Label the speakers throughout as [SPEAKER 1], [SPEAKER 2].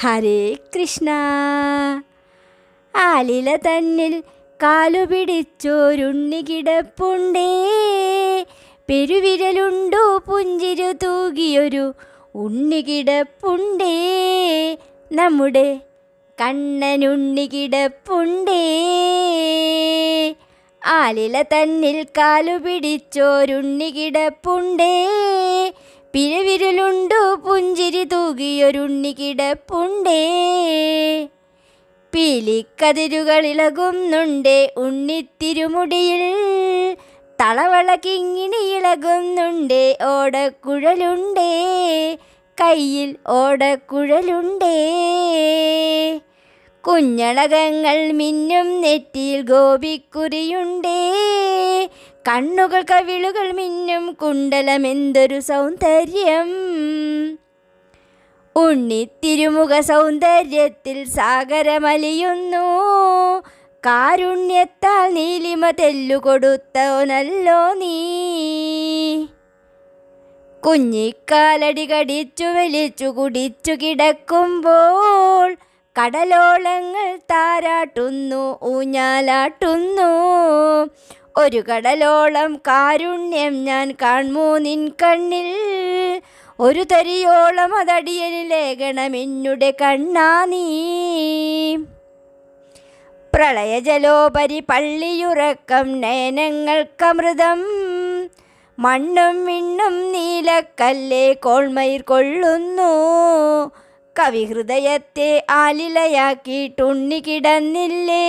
[SPEAKER 1] ഹരേ കൃഷ്ണ. ആലില തന്നിൽ കാലുപിടിച്ചോരുണ്ണി കിടപ്പുണ്ടേ. പെരുവിരലുണ്ടോ പുഞ്ചിരു തൂകിയൊരു ഉണ്ണി കിടപ്പുണ്ടേ. നമ്മുടെ കണ്ണനുണ്ണി കിടപ്പുണ്ടേ. ആലില തന്നിൽ കാലുപിടിച്ചോരുണ്ണി കിടപ്പുണ്ടേ. പിഴവിരലുണ്ടു പുഞ്ചിരി തൂകിയൊരുണ്ണി കിടപ്പുണ്ടേ. പിലിക്കതിരുകളിളകുന്നുണ്ടേ ഉണ്ണിത്തിരുമുടിയിൽ. തളവള കിങ്ങിണി ഇളകുന്നുണ്ടേ ഓടക്കുഴലുണ്ടേ. കയ്യിൽ ഓടക്കുഴലുണ്ടേ. കുഞ്ഞളകങ്ങൾ മിന്നും നെറ്റിയിൽ ഗോപിക്കുറിയുണ്ടേ. കണ്ണുകൾ കവിളുകൾ മിന്നും കുണ്ടലമെന്തൊരു സൗന്ദര്യം? ഉണ്ണിത്തിരുമുഖ സൗന്ദര്യത്തിൽ സാഗരമലിയുന്നു. കാരുണ്യത്താൽ നീലിമ തെല്ലുകൊടുത്തവനല്ലോ നീ. കുഞ്ഞിക്കാലടി കടിച്ചു വലിച്ചു കുടിച്ചു കിടക്കുമ്പോൾ കടലോളങ്ങൾ താരാട്ടുന്നു ഊഞ്ഞാലാട്ടുന്നു. ഒരു കടലോളം കാരുണ്യം ഞാൻ കാണുമോ നിൻ കണ്ണിൽ? ഒരു തരിയോളം അതടിയനിലേകണമെന്നുടെ കണ്ണാ നീ. പ്രളയജലോപരി പള്ളിയുറക്കം നയനങ്ങൾക്കമൃതം. മണ്ണും മിണ്ണും നീലക്കല്ലേ കോൾമയിർ കൊള്ളുന്നു. കവിഹൃദയത്തെ ആലിലയാക്കിയിട്ടുണ്ണി കിടന്നില്ലേ?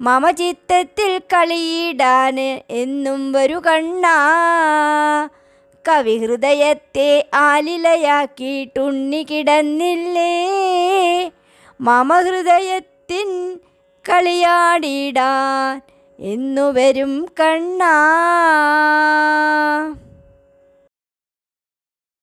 [SPEAKER 1] മമ ചിത്തത്തിൽ കളിയിടാന് എന്നും വരു കണ്ണാ. കവിഹൃദയത്തെ ആലിലയാക്കിയിട്ടുണ്ണി കിടന്നില്ലേ. മമ ഹൃദയത്തിൻ കളിയാടിടാൻ എന്നു വരും കണ്ണാ.